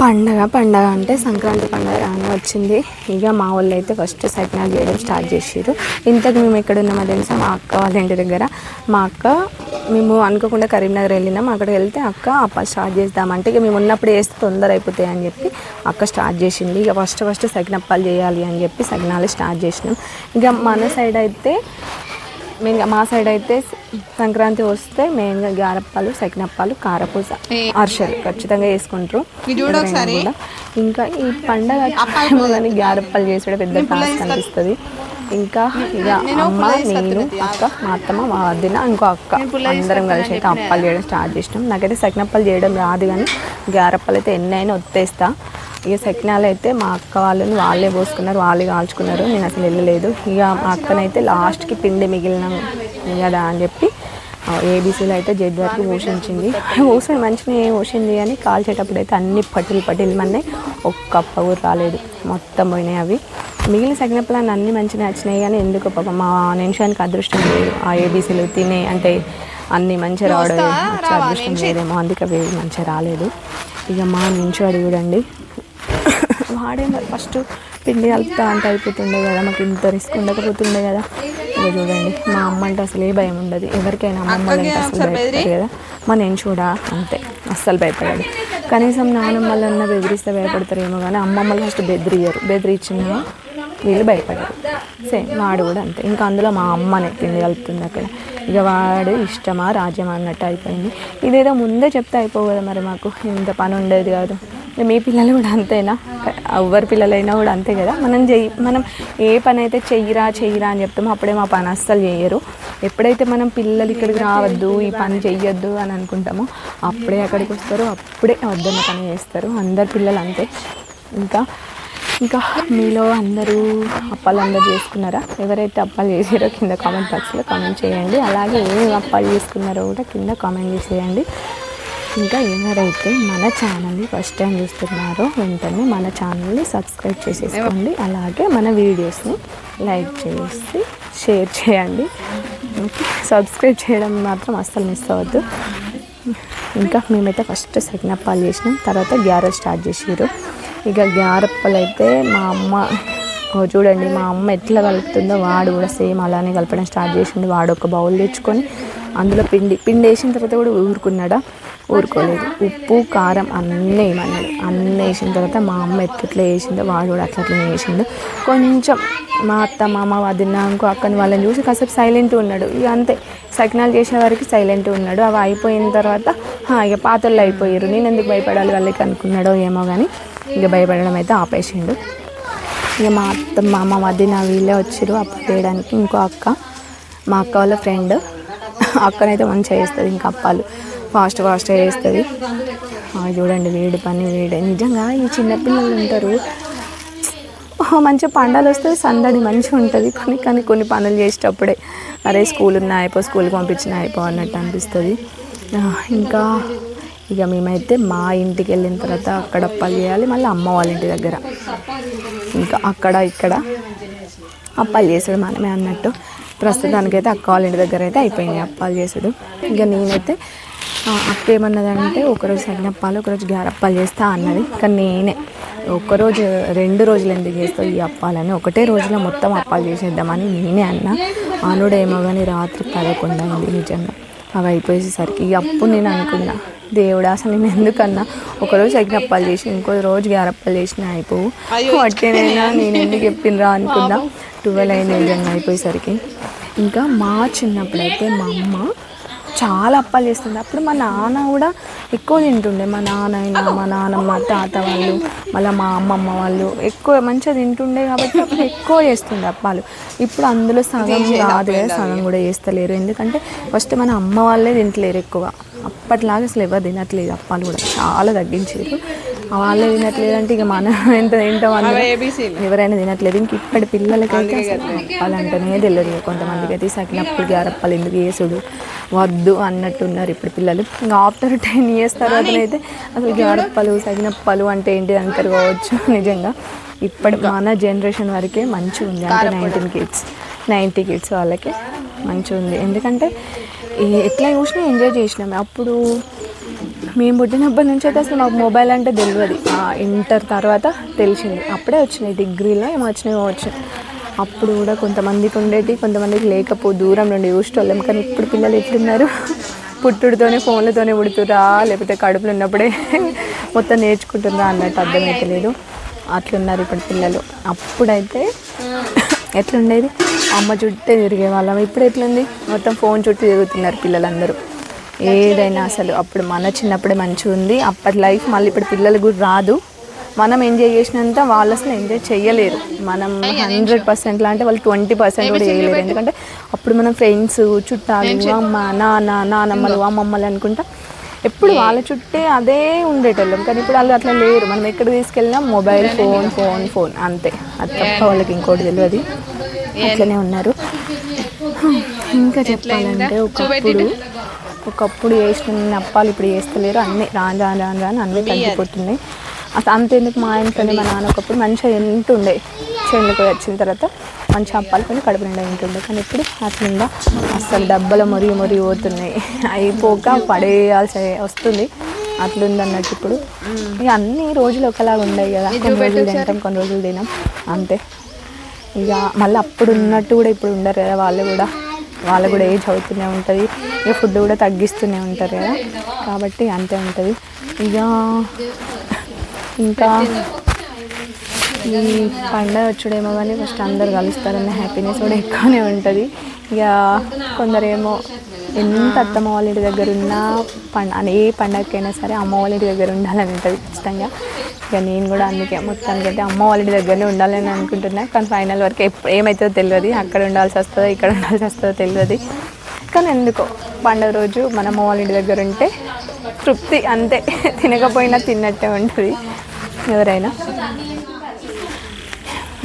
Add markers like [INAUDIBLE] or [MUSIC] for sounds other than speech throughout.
పండగ పండగ అంటే సంక్రాంతి పండగ అని వచ్చింది. ఇక మా వాళ్ళు అయితే ఫస్ట్ సకినాలు చేయడం స్టార్ట్ చేసారు ఇంతకు మేము ఎక్కడ ఉన్నామో తెలుసా? మా అక్క వాళ్ళ ఇంటి దగ్గర. మా అక్క మేము అనుకోకుండా కరీంనగర్ వెళ్ళినాం అక్కడికి వెళ్తే అక్క అప్ప స్టార్ట్ చేద్దామంటే ఇక మేము ఉన్నప్పుడు వేస్తే తొందర అయిపోతాయి అని చెప్పి అక్క స్టార్ట్ చేసింది. ఇక ఫస్ట్ ఫస్ట్ సకినప్పాలు చేయాలి అని చెప్పి సకినాలు స్టార్ట్ చేసినాం. ఇక మన సైడ్ అయితే మెయిన్గా మా సైడ్ అయితే సంక్రాంతి వస్తే మెయిన్గా గారప్పాలు సకినప్పాలు కారపూస అరిసెలు ఖచ్చితంగా వేసుకుంటారు. ఇంకా ఈ పండగ కానీ గారప్పాలు చేసుడే పెద్ద టాస్క్ అనిపిస్తుంది. ఇంకా ఇక అమ్మ నేను అక్క మా అత్తమ్మ మా వదిన ఇంకో అక్క. అందరం కలిసి అయితే అప్పాలు చేయడం స్టార్ట్ చేసినాం. నాకైతే సకినప్పాలు చేయడం రాదు కానీ గారప్పాలు అయితే ఎన్నైనా ఒత్తేస్తా. ఇక సకినాలు అయితే మా అక్క వాళ్ళని వాళ్ళే పోసుకున్నారు వాళ్ళే కాల్చుకున్నారు. నేను అసలు వెళ్ళలేదు. ఇక మా అక్కనైతే లాస్ట్కి పిండి మిగిలిన కదా అని చెప్పి ఏబీసీలో అయితే జడ్ వరకు ఊషించింది ఊసిన మంచిగా ఊసింది కానీ కాల్చేటప్పుడు అయితే అన్ని పట్టిలు పట్టిలు మన్నాయి. ఒక్క అప్ప కూడా రాలేదు. మొత్తం పోయినాయి అవి. మిగిలిన సగినప్పులన్నీ అన్ని మంచిగా నచ్చినాయి కానీ ఎందుకు పాప మా నిమిషానికి అదృష్టం లేదు. ఆ ఏబీసీలు తినే అంటే అన్ని మంచిగా రావడం అదృష్టం లేదేమో. అందుకే అవి మంచిగా రాలేదు. ఇక మా నుంచి చూడండి. వాడే మరి. ఫస్ట్ పిండి కలుపుతా అంటే అయిపోతుండే కదా మాకు ఇంత రిస్క్ ఉండకపోతుండే కదా. ఇక చూడండి మా అమ్మ అంటే అసలు ఏ భయం ఉండదు. ఎవరికైనా అమ్మమ్మ అంటే అసలు భయపడతారు కదా. మా నేను కూడా అంతే. అస్సలు భయపడాడు కనీసం నానమ్మలన్నా బెదిరిస్తే భయపడతారేమో కానీ అమ్మమ్మలు ఫస్ట్ బెదిరియరు. బెదిరించిన వీళ్ళు భయపడరు. సేమ్ వాడు కూడా అంతే. ఇంకా అందులో మా అమ్మనే పిండి కలుపుతుంది అక్కడ. ఇక వాడు ఇష్టమా రాజ్యమా అన్నట్టు అయిపోయింది. ఇదేదో ముందే చెప్తే అయిపోవు కదా మరి మాకు. ఇంత పని ఉండేది కాదు. మీ పిల్లలు కూడా అంతేనా? ఎవరి పిల్లలైనా కూడా అంతే కదా? మనం చెయ్యి మనం ఏ పని అయితే చెయ్యిరా చెయ్యిరా అని చెప్తామో అప్పుడే మా పని అస్సలు చేయరు ఎప్పుడైతే మనం పిల్లలు ఇక్కడికి రావద్దు ఈ పని చెయ్యొద్దు అని అనుకుంటామో అప్పుడే అక్కడికి వస్తారు. అప్పుడే వద్దన్న పని చేస్తారు. అందరు పిల్లలు అంతే. ఇంకా ఇంకా మీలో అందరూ అప్పాలు అందరూ చేసుకున్నారా? ఎవరైతే అప్పాలు చేసారో కింద కామెంట్ బాక్స్లో కామెంట్ చేయండి. అలాగే ఏం అప్పాలు చేసుకున్నారో కూడా కింద కామెంట్ చేసేయండి. ఇంకా ఎవరైతే మన ఛానల్ని ఫస్ట్ టైం చూస్తున్నారో వెంటనే మన ఛానల్ని సబ్స్క్రైబ్ చేసేసుకోండి. అలాగే మన వీడియోస్ని లైక్ చేసి షేర్ చేయండి. సబ్స్క్రైబ్ చేయడం మాత్రం అస్సలు మిస్ అవ్వద్దు. ఇంకా మేమైతే ఫస్ట్ సకినప్పాలు చేసినాం తర్వాత గ్యారెల్ స్టార్ట్ చేసారు ఇక గ్యారప్పలు అయితే మా అమ్మ చూడండి మా అమ్మ ఎట్లా కలుపుతుందో వాడు కూడా సేమ్ అలానే కలపడం స్టార్ట్ చేసిండు. వాడు ఒక బౌల్ తెచ్చుకొని అందులో పిండి పిండి వేసిన తర్వాత కూడా ఊరుకున్నాడా. ఊరుకోలేదు. ఉప్పు కారం అన్నీ వేయమన్నాడు అన్నీ వేసిన తర్వాత మా అమ్మ ఎట్లా వేసిందో వాడు కూడా అట్లా అట్లనే వేసిండు కొంచెం మా అత్త మామ వదిన ఇంకో అక్కని వాళ్ళని చూసి కాసేపు సైలెంట్ ఉన్నాడు. ఇక అంతే. సకినాలు చేసే వరకు సైలెంట్ ఉన్నాడు. అవి అయిపోయిన తర్వాత ఇక పాతల్లో అయిపోయారు. నేను ఎందుకు భయపడాలి వాళ్ళకి అనుకున్నాడో ఏమో కానీ ఇక భయపడడం అయితే ఆపేసిండు. ఇక మా అత్త మా అమ్మ వదిన వీళ్ళే వచ్చారు అప్పు చేయడానికి. ఇంకో అక్క మా అక్క వాళ్ళ ఫ్రెండ్. అక్కనైతే మంచిగా చేస్తుంది ఇంకా అప్పాలు ఫాస్ట్ ఫాస్ట్గా చేస్తుంది. చూడండి వేడి పని వేడి. నిజంగా ఈ చిన్నపిల్లలు ఉంటారు. మంచిగా పండాలు వస్తే సందడి మంచిగా ఉంటుంది. కొన్ని కానీ కొన్ని పనులు చేసేటప్పుడే అరే స్కూల్ ఉన్నా అయిపో స్కూల్కి పంపించిన అయిపో అన్నట్టు అనిపిస్తుంది. ఇంకా ఇక మేమైతే మా ఇంటికి వెళ్ళిన తర్వాత అక్కడ అప్పాలు చేయాలి మళ్ళీ అమ్మ వాళ్ళ ఇంటి దగ్గర. ఇంకా అక్కడ ఇక్కడ అప్పాలు చేసాడు మనమే అన్నట్టు. ప్రస్తుతానికైతే అక్క వాళ్ళ ఇంటి దగ్గర అయితే అయిపోయింది అప్పాలు చేసుడు. ఇక నేనైతే అక్క ఏమన్నదంటే ఒకరోజు సగినప్పాలు ఒకరోజు గారప్పాలు చేస్తా అన్నది. కానీ నేనే ఒక్కరోజు రెండు రోజులు ఎందుకు చేస్తావు ఈ అప్పాలని? ఒకటే రోజులో మొత్తం అప్పాలు చేసేద్దామని నేనే అన్నా. ఆనుడేమో కానీ రాత్రి పదకొండు అయింది నిజంగా. అవి అయిపోయేసరికి ఇక అప్పుడు నేను అనుకున్నా. దేవుడా అసలు నేను ఎందుకన్నా? ఒకరోజు అగ్నప్పాలు చేసి ఇంకో రోజు గారప్పాలు చేసిన అయిపోవు అట్టేనైనా నేను ఎందుకు చెప్పిండ్రా అనుకున్నా ట్వెల్వ్ అయింది నిజంగా అయిపోయేసరికి. ఇంకా మా చిన్నప్పుడైతే మా అమ్మ చాలా అప్పాలు చేస్తుండే అప్పుడు మా నాన్న కూడా ఎక్కువ తింటుండే. మా నాన్న అయినా మా నాన్నమ్మ తాత వాళ్ళు మళ్ళీ మా అమ్మమ్మ వాళ్ళు ఎక్కువ మంచిగా తింటుండే కాబట్టి అప్పుడు ఎక్కువ చేస్తుండే అప్పాలు. ఇప్పుడు అందులో సగం కదా సగం కూడా చేస్తలేరు. ఎందుకంటే ఫస్ట్ మన అమ్మ వాళ్ళే తింటలేరు ఎక్కువ. అప్పట్లాగా అసలు ఎవరు తినట్లేదు అప్పాలు కూడా. చాలా తగ్గించారు. వాళ్ళే తినట్లేదు అంటే ఇక మనం ఎంత తింటాం ఎవరైనా తినట్లేదు. ఇంక ఇప్పటి పిల్లలకైతే అప్పాలంటేనే తెలియదు ఇక కొంతమందికి అయితే సకినప్పుడు గారప్పాలు ఎందుకు చేసుడు? వద్దు అన్నట్టున్నారు ఇప్పుడు పిల్లలు. ఇంకా ఆఫ్టర్ టెన్ ఇయర్స్ తర్వాత అయితే అసలు గారప్పాలు సగినప్పాలు అంటే ఏంటి అంటారు కావచ్చు? [LAUGHS] నిజంగా. ఇప్పటి మన జనరేషన్ వరకే మంచిగా ఉంది అంటే నైన్టీన్ కిడ్స్. నైంటీ కిడ్స్ వాళ్ళకి మంచిగా ఉంది. ఎందుకంటే ఎట్లా చూసినా ఎంజాయ్ చేసినాం అప్పుడు మేము పుట్టినప్పటి నుంచి అయితే అసలు మాకు మొబైల్ అంటే తెలియదు ఆ, ఇంటర్ తర్వాత తెలిసింది. అప్పుడే వచ్చినాయి. డిగ్రీలో ఏమో వచ్చినాయో వచ్చినాయి అప్పుడు కూడా కొంతమందికి ఉండేటి కొంతమందికి లేకపో దూరం నుండి చూసేటోళ్ళం. కానీ ఇప్పుడు పిల్లలు ఎట్లున్నారు? పుట్టుడితోనే ఫోన్లతోనే పుడుతురా లేకపోతే కడుపులు ఉన్నప్పుడే [LAUGHS] మొత్తం నేర్చుకుంటురా అన్నట్టు అర్థమవుతలేదు అట్లున్నారు ఇప్పుడు పిల్లలు. అప్పుడైతే ఎట్లుండేది? అమ్మ చుట్టే తిరిగే వాళ్ళం. ఇప్పుడు ఎట్లుంది? మొత్తం ఫోన్ చుట్టూ తిరుగుతున్నారు పిల్లలందరూ. ఏదైనా అసలు అప్పుడు మన చిన్నప్పుడే మంచిగా ఉంది. అప్పటి లైఫ్ మళ్ళీ ఇప్పుడు పిల్లలు కూడా రాదు. మనం ఎంజాయ్ చేసినంత వాళ్ళు అసలు ఎంజాయ్ చేయలేరు. మనం హండ్రెడ్ పర్సెంట్ అంటే వాళ్ళు ట్వంటీ పర్సెంట్ కూడా చేయలేరు ఎందుకంటే అప్పుడు మనం ఫ్రెండ్స్ చుట్టాలు అమ్మ నాన్న నానమ్మలు అమ్మమ్మలు అనుకుంటా. ఎప్పుడు వాళ్ళ చుట్టే అదే ఉండేటోళ్ళం. కానీ ఇప్పుడు వాళ్ళు అట్లా లేరు. మనం ఎక్కడ తీసుకెళ్ళినా మొబైల్ ఫోన్ ఫోన్ ఫోన్ అంతే. అది తప్ప వాళ్ళకి ఇంకోటి తెలియదు అట్లనే ఉన్నారు. ఇంకా చెప్పాలంటే ఒకప్పుడు ఒకప్పుడు చేసిన అప్పాలు ఇప్పుడు చేస్తలేరు. అన్నీ రాను రాను రాను రాను అన్నీ తగ్గిపోతున్నాయి. అసలు అంతెందుకు మా ఇంట్లోనే మా నాన్న ఒకప్పుడు మంచిగా ఎంటుండే చెండుకు వచ్చిన తర్వాత మంచి అప్పాలు కొని కడుపు నిండా తింటుండే. కానీ ఇప్పుడు అట్లుందా అసలు డబ్బల మురిగి మురిగి పోతున్నాయి. అయిపోక పడేయాల్సి వస్తుంది. అట్లుంది అన్నట్టు ఇప్పుడు. ఇక అన్ని రోజులు ఒకలాగా ఉండవు కదా. కొన్ని రోజులు తింటాం కొన్ని రోజులు తినాం. అంతే. ఇక మళ్ళీ అప్పుడు ఉన్నట్టు కూడా ఇప్పుడు ఉండరు కదా వాళ్ళు కూడా. వాళ్ళు కూడా ఏజ్ అవుతూనే ఉంటుంది ఇక ఫుడ్ కూడా తగ్గిస్తూనే ఉంటారు కదా. కాబట్టి అంతే ఉంటుంది. ఇక ఇంకా ఈ పండగ వచ్చుడేమో కానీ ఫస్ట్ అందరు కలుస్తారనే హ్యాపీనెస్ కూడా ఎక్కువనే ఉంటుంది. ఇక కొందరేమో ఎంత అత్తమ్మ వాళ్ళ ఇంటి దగ్గర ఉన్నా పండ అని ఏ పండగకైనా సరే అమ్మ వాళ్ళ ఇంటి దగ్గర ఉండాలని ఉంటుంది ఖచ్చితంగా. ఇక నేను కూడా అందుకే మొత్తానికి అయితే అమ్మ వాళ్ళ ఇంటి దగ్గరనే ఉండాలని అనుకుంటున్నా. కానీ ఫైనల్ వరకు ఎప్పుడు ఏమవుతుందో తెలియదు అక్కడ ఉండాల్సి వస్తుందో ఇక్కడ ఉండాల్సి వస్తుందో తెలియదు కానీ ఎందుకో పండుగ రోజు మన అమ్మ వాళ్ళ ఇంటి దగ్గర ఉంటే తృప్తి అంతే. [LAUGHS] తినకపోయినా తిన్నట్టే ఉంటుంది. ఎవరైనా.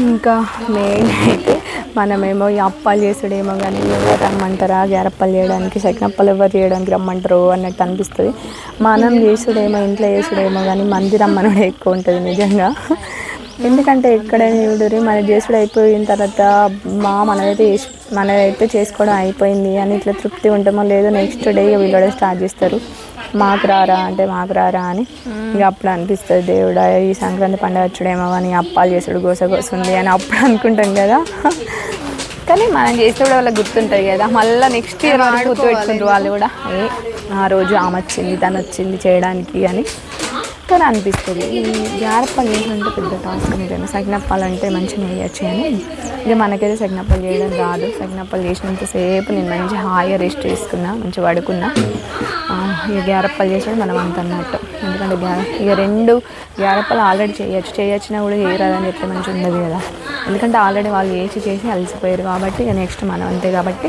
ఇంకా మెయిన్ అయితే మనమేమో ఈ అప్పాలు చేసుడేమో కానీ ఎవరు రమ్మంటారా? గ్యారప్పాలు చేయడానికి సకినప్పాలు ఎవరు చేయడానికి రమ్మంటారు అన్నట్టు అనిపిస్తుంది. మనం చేసుడేమో ఇంట్లో చేసుడేమో కానీ మంది రమ్మనుడే ఎక్కువ ఉంటుంది నిజంగా. ఎందుకంటే ఎక్కడైనా చూడరు మన చేసుడు అయిపోయిన తర్వాత మా మనదైతే చేసి మనదైతే చేసుకోవడం అయిపోయింది అని ఇట్లా తృప్తి ఉంటామో లేదో నెక్స్ట్ డే వీళ్ళడే స్టార్ట్ చేస్తారు. మాకు రారా అంటే మాకు రారా అని ఇక అప్పుడు అనిపిస్తుంది దేవుడా ఈ సంక్రాంతి పండుగ వచ్చుడేమో కానీ అప్పాలు చేసుడు గోస గోసుంది అని అప్పుడు అనుకుంటాం కదా. కానీ మనం చేస్తే కూడా వాళ్ళకి గుర్తుంటుంది కదా. మళ్ళీ నెక్స్ట్ ఇయర్ వరకు గుర్తు పెట్టుకుంటారు వాళ్ళు కూడా. ఏ ఆ రోజు ఆమె వచ్చింది తను వచ్చింది చేయడానికి అని. కానీ అనిపిస్తుంది. ఈ గ్యారప్పాలు ఏంటంటే పెద్ద టాస్క్ నిజంగా సగినప్పాలు అంటే మంచిగా వేయచ్చు అని ఇక మనకైతే సగినప్పాలు చేయడం రాదు. సగినప్పాలు చేసినంతసేపు నేను మంచి హాయిగా రెస్ట్ తీసుకున్నా మంచిగా పడుకున్నా. ఇక గ్యారప్పాలు చేసేది మనం అంత అన్నట్టు. ఎందుకంటే గ్యార ఇక రెండు గ్యారప్పాలు ఆల్రెడీ చేయొచ్చు. చేయొచ్చినా కూడా చేయరాదని చెప్తే మంచి ఉండదు కదా. ఎందుకంటే ఆల్రెడీ వాళ్ళు వేసి చేసి అలసిపోయారు కాబట్టి ఇక నెక్స్ట్ మనం అంతే కాబట్టి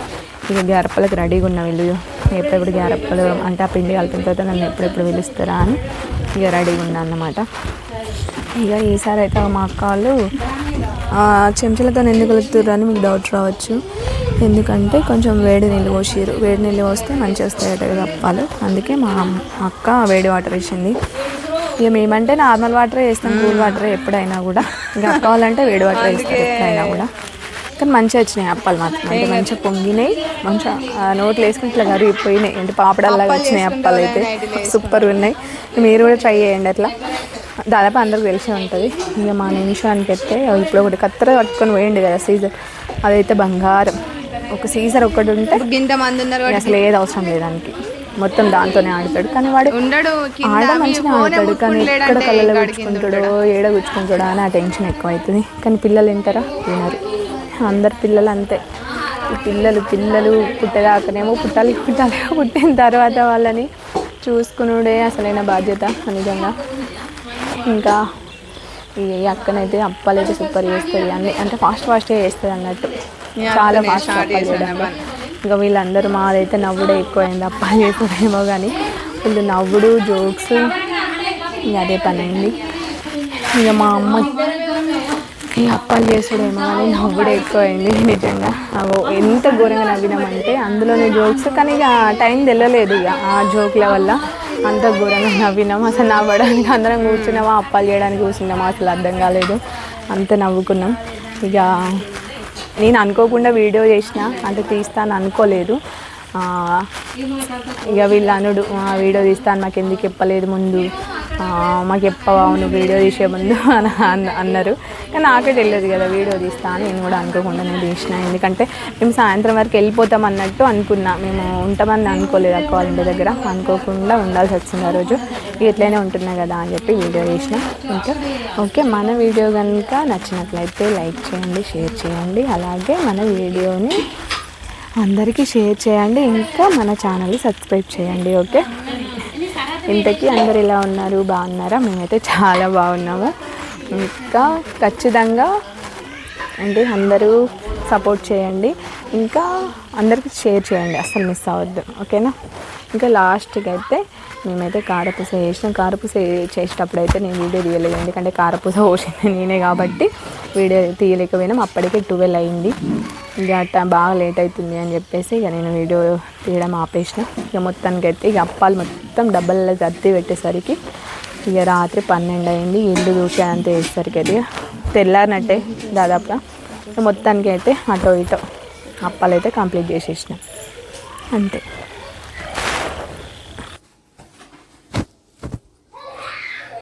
ఇక గ్యారప్పలకు రెడీగా ఉన్న వీళ్ళు ఎప్పుడెప్పుడు గ్యారప్పలు అంటే ఆ పిండి కలిపిన తర్వాత నన్ను ఎప్పుడెప్పుడు పిలుస్తారా అని ఇక రెడీగా ఉన్నా అన్నమాట. ఇక ఈసారి అయితే మా అక్క వాళ్ళు చెంచాలతో ఎందుకు కలుపుతారు అని మీకు డౌట్ రావచ్చు. ఎందుకంటే కొంచెం వేడి నీళ్ళు పోసిరు. వేడి నీళ్ళు పోస్తే మంచిగా వస్తాయట కప్పాలు అందుకే మా మా అక్క వేడి వాటర్ వేసింది. ఇక మేమంటే నార్మల్ వాటరే వేస్తాం కూల్ వాటరే ఎప్పుడైనా కూడా. ఇంకా అక్క వాళ్ళంటే వేడి వాటర్ వేస్తారు ఎప్పుడైనా కూడా. కానీ మంచిగా వచ్చినాయి అప్పాలు మాత్రం. అంటే మంచిగా పొంగినాయి. మంచిగా నోట్లో వేసుకుని ఇట్లా కరిగిపోయినాయి. అంటే పాపడాల్లాగా వచ్చినాయి అప్పాలు అయితే. సూపర్ ఉన్నాయి. మీరు కూడా ట్రై చేయండి అట్లా. దాదాపు అందరికి తెలిసే ఉంటుంది. ఇక మా నిమిషానికి అయితే ఇప్పుడు ఒకటి కత్తెర పట్టుకొని పోయింది కదా సీజర్. అదైతే బంగారం. ఒక సీజర్ ఒకటి ఉంటే గింత మంది ఉన్నారు అసలు ఏది అవసరం లేదు దానికి. మొత్తం దాంతోనే ఆడతాడు. కానీ వాడు ఉండడు ఆడ మంచిగా ఆడతాడు. కానీ ఎక్కడ కళ్ళలో గుచ్చుకుంటాడో ఏడ గుచ్చుకుంటాడో అని ఆ టెన్షన్ ఎక్కువ అవుతుంది కానీ పిల్లలు వింటారా వినరు. అందరు పిల్లలు అంతే ఈ పిల్లలు పిల్లలు పుట్టేదాకానేమో పుట్టాలి పుట్టాలి. పుట్టిన తర్వాత వాళ్ళని చూసుకునుడే అసలైన బాధ్యత నిజంగా. ఇంకా ఈ అక్కనైతే అప్పాలు అయితే సూపర్ చేస్తుంది. అన్ని అంటే ఫాస్ట్ ఫాస్ట్గా చేస్తుంది అన్నట్టు. చాలా ఫాస్ట్ అప్పాలు చేయడం. ఇంకా వీళ్ళందరూ మాదైతే నవ్వుడే ఎక్కువైంది అప్పాలు చేసేదేమో కానీ వీళ్ళు నవ్వుడు జోక్స్. ఇంకా అదే పని అయింది ఇక మా అమ్మ ఈ అప్పాలు చేసుడేమో అని నవ్వుడే ఎక్కువైంది నిజంగా. అవో ఎంత ఘోరంగా నవ్వినామంటే అందులోనే జోక్స్ కానీ ఇక టైం తెలియలేదు ఇక ఆ జోక్ల వల్ల అంత ఘోరంగా నవ్వినాం. అసలు నవ్వడానికి అందరం కూర్చున్నామా అప్పాలు చేయడానికి కూర్చున్నామా అసలు అర్థం కాలేదు. అంత నవ్వుకున్నాం. ఇక నేను అనుకోకుండా వీడియో చేసిన అంటే తీస్తాను అనుకోలేదు. ఇక వీళ్ళు అనుడు వీడియో తీస్తాను మాకు ఎందుకు చెప్పలేదు ముందు? మాకు చెప్పవా నువ్వు వీడియో తీసే ముందు [LAUGHS] అని అన్న- అన్నారు. కానీ నాకే తెలియదు కదా వీడియో తీస్తా అని. నేను కూడా అనుకోకుండా నేను తీసిన. ఎందుకంటే మేము సాయంత్రం వరకు వెళ్ళిపోతాం అన్నట్టు అనుకున్నా. మేము ఉంటామని అనుకోలేదు అక్క వాళ్ళ ఇంటి దగ్గర. అనుకోకుండా ఉండాల్సి వచ్చింది ఆ రోజు. ఇట్లనే ఉంటున్నా కదా అని చెప్పి వీడియో తీసిన. ఇంకా ఓకే మన వీడియో కనుక నచ్చినట్లయితే లైక్ చేయండి షేర్ చేయండి. అలాగే మన వీడియోని అందరికీ షేర్ చేయండి. ఇంకా మన ఛానల్ని సబ్స్క్రైబ్ చేయండి ఓకే? ఇంతకీ అందరు ఎలా ఉన్నారు? బాగున్నారా? మేమైతే చాలా బాగున్నాము. ఇంకా ఖచ్చితంగా అంటే అందరూ సపోర్ట్ చేయండి. ఇంకా అందరికీ షేర్ చేయండి. అసలు మిస్ అవ్వద్దు. ఓకేనా? ఇంకా లాస్ట్కి అయితే మేమైతే కారపూస చేసినాం. కారపూస చేసేటప్పుడు అయితే నేను వీడియో తీయలేదు. ఎందుకంటే కారపూస పోసింది నేనే కాబట్టి వీడియో తీయలేకపోయినాం. అప్పటికే ట్వెల్వ్ అయింది. ఇక అట్ట బాగా లేట్ అవుతుంది అని చెప్పేసి ఇక నేను వీడియో తీయడం ఆపేసిన. ఇక మొత్తానికి అయితే ఇక అప్పాలు మొత్తం మొత్తం డబ్బల్లో సర్ది పెట్టేసరికి ఇక రాత్రి పన్నెండు అయింది ఇల్లు దూకేంత వేసేసరికి అయితే తెల్లారినట్టే దాదాపుగా. మొత్తానికి అయితే అటో ఇటో అప్పాలు అయితే కంప్లీట్ చేసేసిన. అంతే.